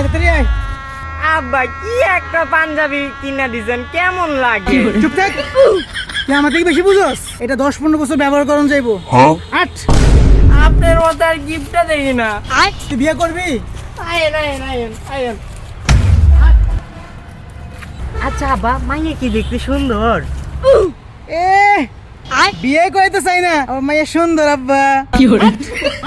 আয় তাড়াতাড়ি আয়। আব্বা কি একটা পাঞ্জাবি কিনা দিছেন? কেমন লাগে? চুপ থাক। তুই আমার থেকে বেশি বুঝোস? এটা দশ পনেরো বছর ব্যবহার করুন যাইবো। আট। আপনার মতো আর গিফটটা দেখি না। তুই বিয়ে করবি? আয়েন আয়েন আয়েন আয়েন। আচ্ছা আব্বা মাইয়া কি দেখতে সুন্দর? এ বিয়ে করতে চাই না। আমার মাইয়া সুন্দর আব্বা। বেশব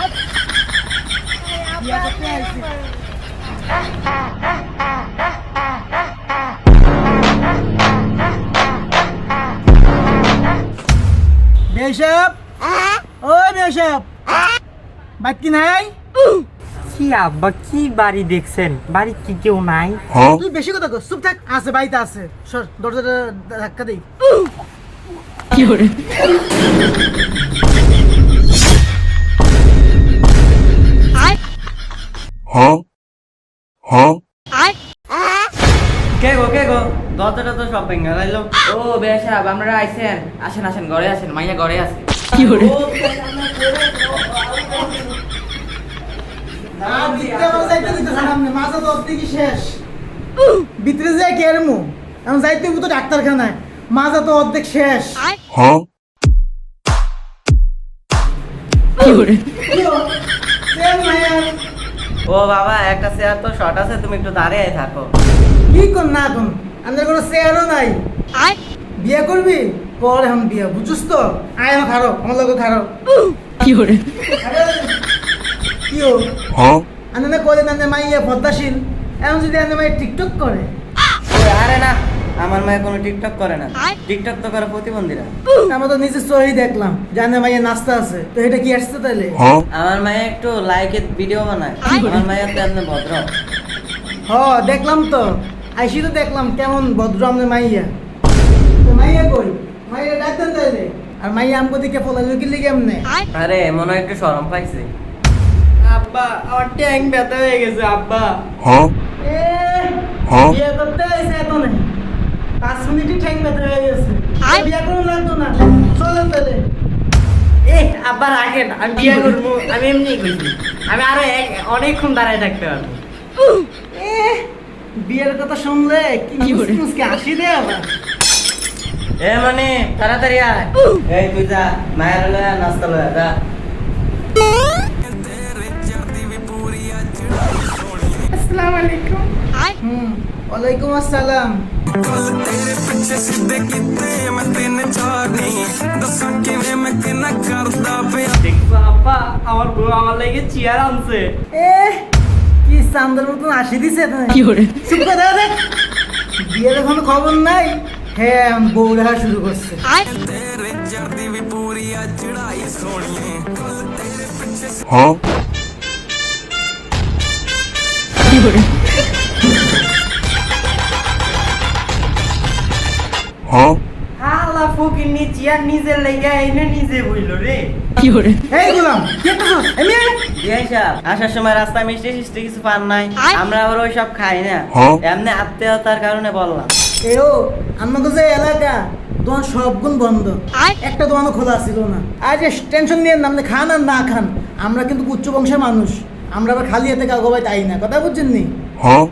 বাকি নাই? কি আব্বা কি বাড়ি দেখছেন? বাড়ি কি কেউ নাই? তুই বেশি কথা কর চুপ থাক। আছে বাড়িতে আছে। সর দরজাটা ধাক্কা দেই Huh? Huh? কে গো কে গো? দরজাটা তো সব ভেঙে ও বেশাব আপনারা আইছেন। আসেন আসেন ঘরে আসেন মাইয়া ঘরে আছে। না, ভিতরে আমার যাইতে দিতেছে না আপনি, মাথা তো অর্ধেক শেষ। ভিতরে যাই কে মু যাইতে তো ডাক্তারখানায় মাজা তো অর্ধেক শেষ Huh? কি হলো? সেম মাইয়ার। ও বাবা একটা চেয়ার তো শর্ট আছে তুমি একটু দাঁড়িয়ে থাকো কি কর না কোন আমাদের কোনো চেয়ারও নাই বিয়ে করবি পরে এখন বিয়ে বুঝছিস তো আয় আমার খারো আমার লোক খারো কি হরে কি হো Huh? আনন্দ পদ্মাশীল এখন যদি আনন্দ মাই টিকটক করে। আরে না আমার মায়ের কোনো টিকটক করে না। টিকটক তো করে প্রতিবন্ধীরা। আমরা তো সহি দেখলাম জানে মাইয়া নাস্তা আছে। তো এটা কি আসছে তাইলে? আমার মায়ে একটু লাইকের ভিডিও বানায়। আমার মায়ের তো এমনি ভদ্র। হ দেখলাম তো। আইসি তো দেখলাম কেমন ভদ্র আমাদের মাইয়া। তো মাইয়া কই? মাইয়া ডাক্তার তাইলে? আর মাইয়া আমগো দিকে ফলাইলো কি লিগে এমনে আরে মনে হয় একটু শরম পাইছে। আব্বা আমার ট্যাং ব্যথা হয়ে গেছে আব্বা? এ হ্যাঁ? বিয়ে করতে আইছে এত নাই পাঁচ মিনিটই ঠ্যাং ব্যথা হয়ে গেছে। আর বিয়ে করুন লাগতো না। চলেন তাহলে। এ আব্বা রাখেন আমি বিয়ে করব। আমি এমনি কইছি আমি আরও অনেকক্ষণ দাঁড়ায় থাকতে পারব। এ বিয়ের কথা শুনলে কি মুসকে হাসি দে আবার? এ মানে তাড়াতাড়ি আয়। এই তুই যা মায়ের লয়া নাস্তা লয়া যা। আসসালামু আলাইকুম হুম ওয়ালাইকুম আসসালাম। দেখছ আব্বা আমার বউ আমার লাগে চেয়ার আনছে। এ কি চান্দের মতন হাসি দিছে কি করে চুপ করে দেখ বিয়ের কোনো খবর নাই। হ্যাঁ দেখা শুরু করছে? হালা ফকির নি চেয়ার নিজের লাগে এনে নিজে বইল রে। কি আসার সময় রাস্তায় মিষ্টি সিষ্টি কিছু পান নাই আমরা আবার ওই সব খাই না। হ্যাঁ। এমনি আত্মীয়তার কারণে বললাম। এ ও আমাকে যে এলাকা দোকান সব গুণ বন্ধ। একটা দোকানও খোলা ছিল না। আর যে টেনশন নিয়ে না আপনি খান আর না খান। আমরা কিন্তু উচ্চ বংশের মানুষ। আমরা আবার খালি হাতে কাউকে ভাই তাই না কথা বুঝছেন নি? Huh?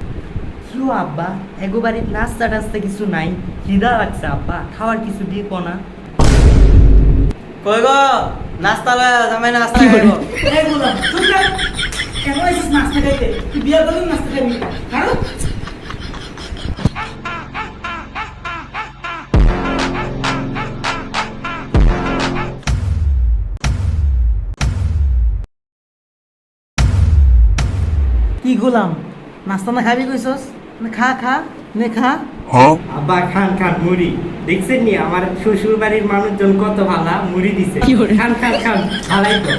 কি আব্বা এগো বাড়ির নাস্তা টাস্তা কিছু নাই। খিদা লাগছে আব্বা খাওয়ার কিছু দিয়ে না। কই গো? নাস্তা লয়া জামাই নাস্তা খাইবো। এই চুপ কেন আইছিস নাস্তা খাইতে? তুই বিয়ে করলি নাস্তা খাবি কারও কি গোলাম? নাস্তা না খাবি কইছস? খা খা নে খা। Huh? আব্বা খান খান মুড়ি। দেখছেন নি আমার শ্বশুর বাড়ির মানুষজন কত ভালা মুড়ি দিছে। খান খান খান ভালাই তো।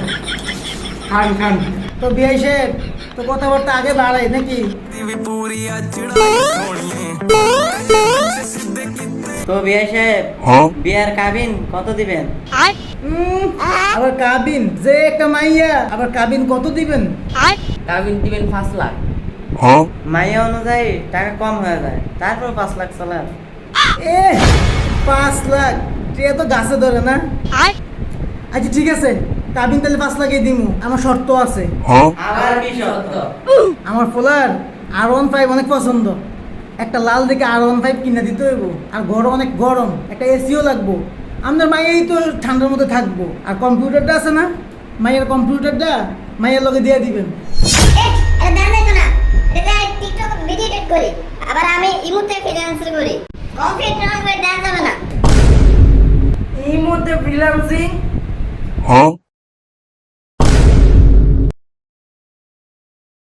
খান খান। তো বিয়ে সাহেব তো কথাবার্তা আগে বাড়াই নাকি? তো বিয়াই সাহেব বিয়ার কাবিন কত দিবেন? আবার কাবিন যে একটা মাইয়া আবার কাবিন কত দিবেন? কাবিন দিবেন পাঁচ লাখ। Huh? মাইয়া অনুযায়ী টাকা কম হয়ে যায় তারপর পাঁচ লাখ চালান এ। পাঁচ লাখ ট্রে তো গাছে ধরে না? আচ্ছা ঠিক আছে কাবিন তাহলে পাঁচ লাখই দিমু আমার শর্ত আছে। Huh? আবার কি সত্য আমার ফোলার আর ওয়ান ফাইভ অনেক পছন্দ। একটা লাল দেখে আর ওয়ান ফাইভ কিনে দিতে হইব। আর ঘর অনেক গরম একটা এসিও লাগবো। আপনার মাইয়াই তো ঠান্ডার মধ্যে থাকব। আর কম্পিউটারটা আছে না? মাইয়ের কম্পিউটারটা মাইয়ের লগে দিয়ে দিবেন। আবার আমি ইমুতে ফ্রিল্যান্সার করি। কম্পিউটার করে দেখা যাবে না। এই মুহূর্তে ফ্রিল্যান্সিং Huh?